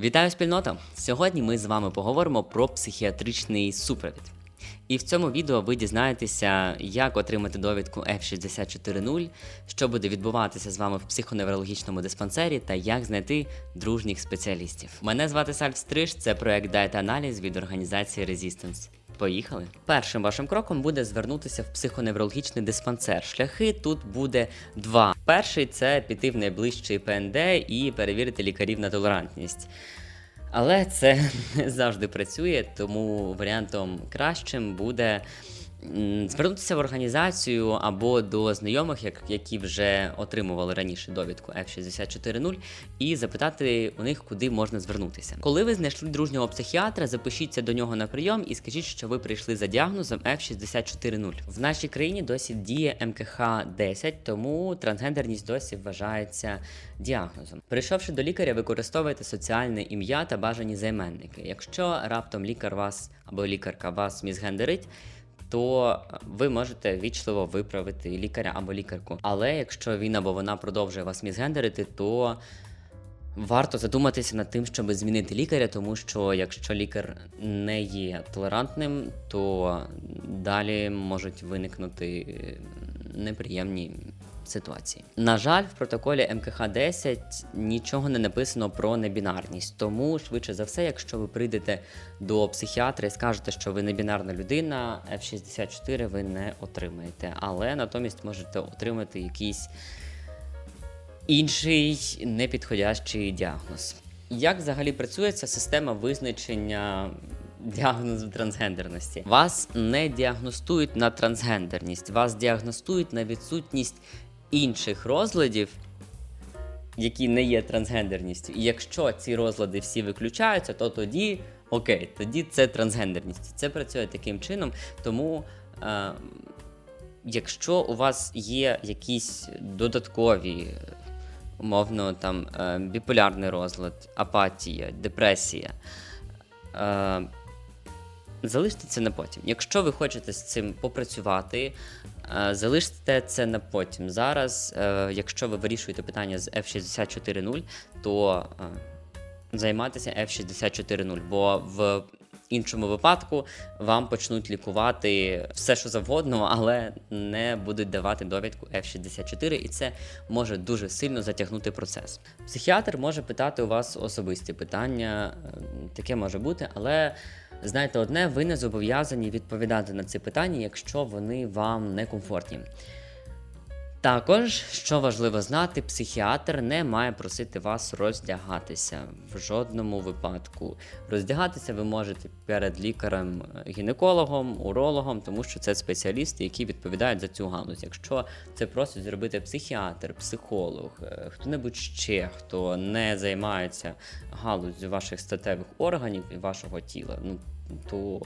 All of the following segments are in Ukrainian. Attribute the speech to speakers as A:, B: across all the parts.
A: Вітаю спільнота! Сьогодні ми з вами поговоримо про психіатричний супровід. І в цьому відео ви дізнаєтеся, як отримати довідку F640, що буде відбуватися з вами в психоневрологічному диспансері та як знайти дружніх спеціалістів. Мене звати Сальв Стриж, це проект Data Аналіз від організації Resistance. Поїхали. Першим вашим кроком буде звернутися в психоневрологічний диспансер. Шляхи тут буде два. Перший це піти в найближчий ПНД і перевірити лікарів на толерантність. Але це не завжди працює, тому варіантом кращим буде звернутися в організацію або до знайомих, як- які вже отримували раніше довідку F640, і запитати у них, куди можна звернутися. Коли ви знайшли дружнього психіатра, запишіться до нього на прийом і скажіть, що ви прийшли за діагнозом F640. В нашій країні досі діє МКХ 10, тому трансгендерність досі вважається діагнозом. Прийшовши до лікаря, використовуйте соціальне ім'я та бажані займенники. Якщо раптом лікар вас або лікарка вас мізгендерить, то ви можете вічливо виправити лікаря або лікарку. Але якщо він або вона продовжує вас мізгендерити, то варто задуматися над тим, щоб змінити лікаря, тому що якщо лікар не є толерантним, то далі можуть виникнути е, неприємні ситуації. На жаль, в протоколі МКХ 10 нічого не написано про небінарність. Тому швидше за все, якщо ви прийдете до психіатра і скажете, що ви небінарна людина, F64 ви не отримаєте. Але натомість можете отримати якийсь інший непідходящий діагноз. Як взагалі працює ця система визначення діагнозу трансгендерності? Вас не діагностують на трансгендерність, вас діагностують на відсутність інших розладів, які не є трансгендерністю. І якщо ці розлади всі виключаються, то тоді окей, тоді це трансгендерність. Це працює таким чином, тому. Е, Якщо у вас є якісь додаткові, умовно, там е, біполярний розлад, апатія, депресія, е, залиште це на потім. Якщо ви хочете з цим попрацювати, залиште це на потім. Зараз, е, якщо ви вирішуєте питання з F640, то е, займатися F640, бо в іншому випадку вам почнуть лікувати все, що завгодно, але не будуть давати довідку F64, і це може дуже сильно затягнути процес. Психіатр може питати у вас особисті питання, е, таке може бути, але. Знаєте, одне, ви не зобов'язані відповідати на ці питання, якщо вони вам не комфортні. Також, що важливо знати, психіатр не має просити вас роздягатися в жодному випадку. Роздягатися ви можете перед лікарем, гінекологом, урологом, тому що це спеціалісти, які відповідають за цю галузь. Якщо це просить зробити психіатр, психолог, е, хто-небудь ще, хто не займається галуззю ваших статевих органів і вашого тіла, ну то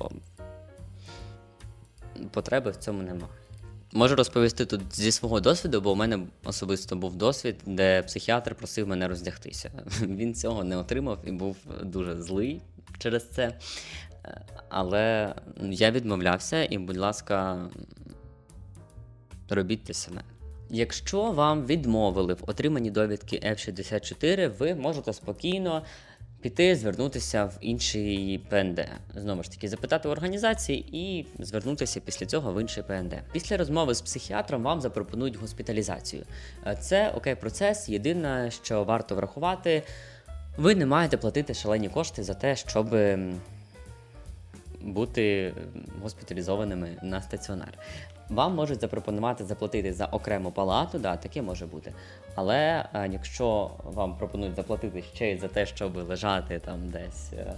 A: потреби в цьому немає. Можу розповісти тут зі свого досвіду, бо у мене особисто був досвід, де психіатр просив мене роздягтися. Він цього не отримав і був дуже злий через це. Е, Але я відмовлявся і, будь ласка, робіть те саме. Якщо вам відмовили в отриманні довідки F64, ви можете спокійно піти, звернутися в інший ПНД. Знову ж таки, запитати у організації і звернутися після цього в інший ПНД. Після розмови з психіатром вам запропонують госпіталізацію. Е, Це окей процес. Єдине, що варто врахувати, ви не маєте платити шалені кошти за те, щоб бути госпіталізованими на стаціонар. Вам можуть запропонувати заплатити за окрему палату, да, таке може бути. Але е, якщо вам пропонують заплатити ще й за те, щоб лежати там десь е,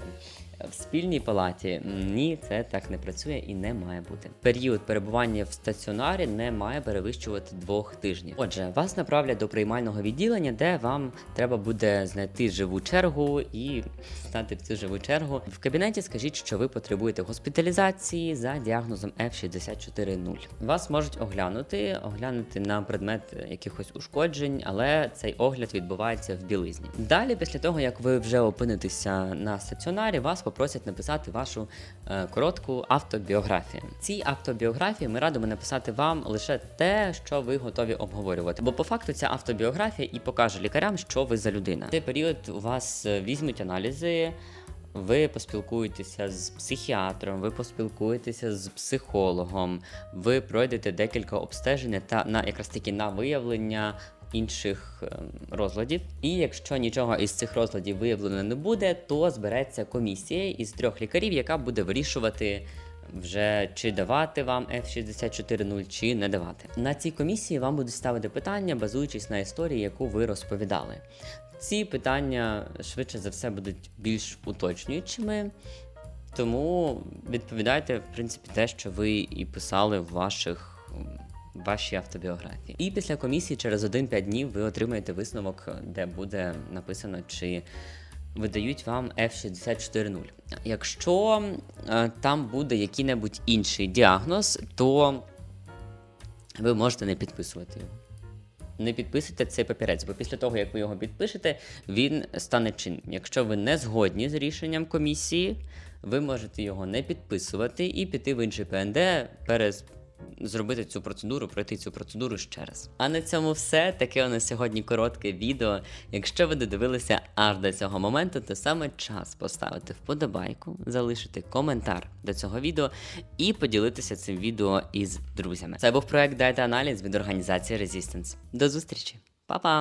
A: в спільній палаті, ні, це так не працює і не має бути. Період перебування в стаціонарі не має перевищувати двох тижнів. Отже, вас направлять до приймального відділення, де вам треба буде знайти живу чергу і стати в цю живу чергу. В кабінеті скажіть, що ви потребуєте госпіталізації за діагнозом F640. Вас можуть оглянути, оглянути на предмет якихось ушкоджень, але цей огляд відбувається в білизні. Далі, після того як ви вже опинитеся на стаціонарі, вас попросять написати вашу е, коротку автобіографію. Цій автобіографії ми радимо написати вам лише те, що ви готові обговорювати. Бо по факту ця автобіографія і покаже лікарям, що ви за людина. В цей період у вас е, візьмуть аналізи. Ви поспілкуєтеся з психіатром, ви поспілкуєтеся з психологом, ви пройдете декілька обстежень та на якраз таки на виявлення інших ем, розладів. І якщо нічого із цих розладів виявлено не буде, то збереться комісія із трьох лікарів, яка буде вирішувати. Вже чи давати вам F640 чи не давати. На цій комісії вам будуть ставити питання, базуючись на історії, яку ви розповідали. Ці питання швидше за все будуть більш уточнюючими, тому відповідайте, в принципі, те, що ви і писали в ваших вашій автобіографії. І після комісії через 1-5 днів ви отримаєте висновок, де буде написано, чи видають вам F640. Якщо е, там буде який-небудь інший діагноз, то ви можете не підписувати його. Не підписуйте цей папірець, бо після того, як ви його підпишете, він стане чинним. Якщо ви не згодні з рішенням комісії, ви можете його не підписувати і піти в інший ПНД, перез... зробити цю процедуру, пройти цю процедуру ще раз. А на цьому все. Таке у нас сьогодні коротке відео. Якщо ви додивилися аж до цього моменту, то саме час поставити вподобайку, залишити коментар до цього відео і поділитися цим відео із друзями. Це був проект Дайте Аналіз від організації Resistance. До зустрічі, Па-па!